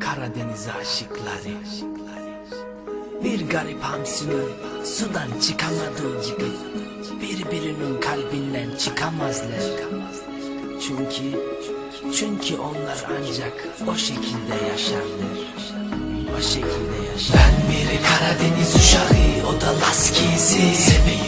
Karadeniz aşıkları. Bir garip hamsinin sudan çıkamadığı gibi Birbirinin kalbinden çıkamazlar. Çünkü çünkü onlar ancak o şekilde yaşarlar. O şekilde yaşar Ben bir Karadeniz uşağı o da laskizi Seviyorum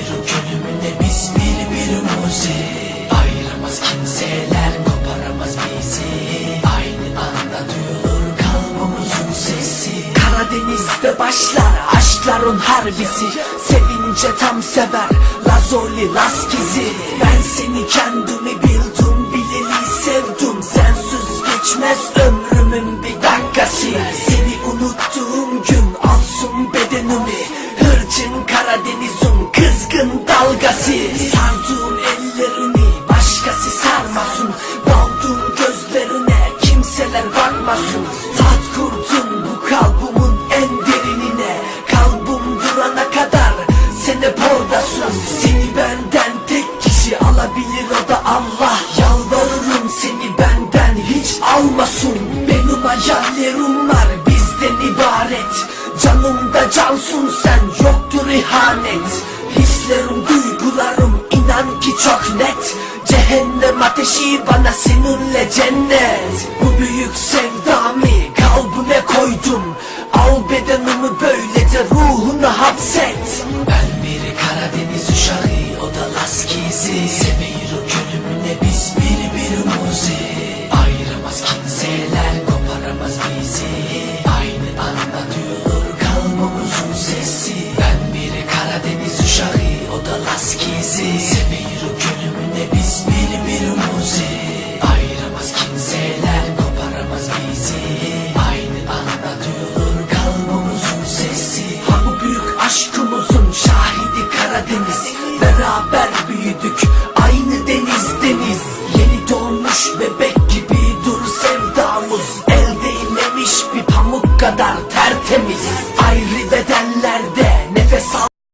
Karadeniz'de başlar aşkların harbisi. Sevince tam sever Lazoli Laskizi Ben seni kendimi bildim bileli sevdim. Sensiz geçmez ömrümün bir dakikası. Seni unuttuğum gün alsın bedenimi. Hırçın Karadeniz'in kızgın dalgası. Sardığım ellerini başkası sarmasın. Daldığım gözlerine kimseler bakmasın. Tat almasın Benim hayallerim var bizden ibaret. Canımda cansın sen yoktur ihanet. Hislerim duygularım inan ki çok net. Cehennem ateşi bana seninle cennet. Bu büyük sevdamı kalbime koydum Al bedenimi böylece ruhunu hapset. Ben bir Karadeniz uşağı o da laskizi. Seviyorum gönlümüne biz birbirimizi bizi Aynı duyulur kalbimizin sesi. Ben bir Karadeniz uşağı o da laskizi. Seviyorum gönlümüne biz birbirimizi Ayıramaz kimseler koparamaz bizi. Aynı duyulur kalbimizin sesi. Ha bu büyük aşkımızın şahidi Karadeniz. Beraber büyüdük temiz. Ayrı beden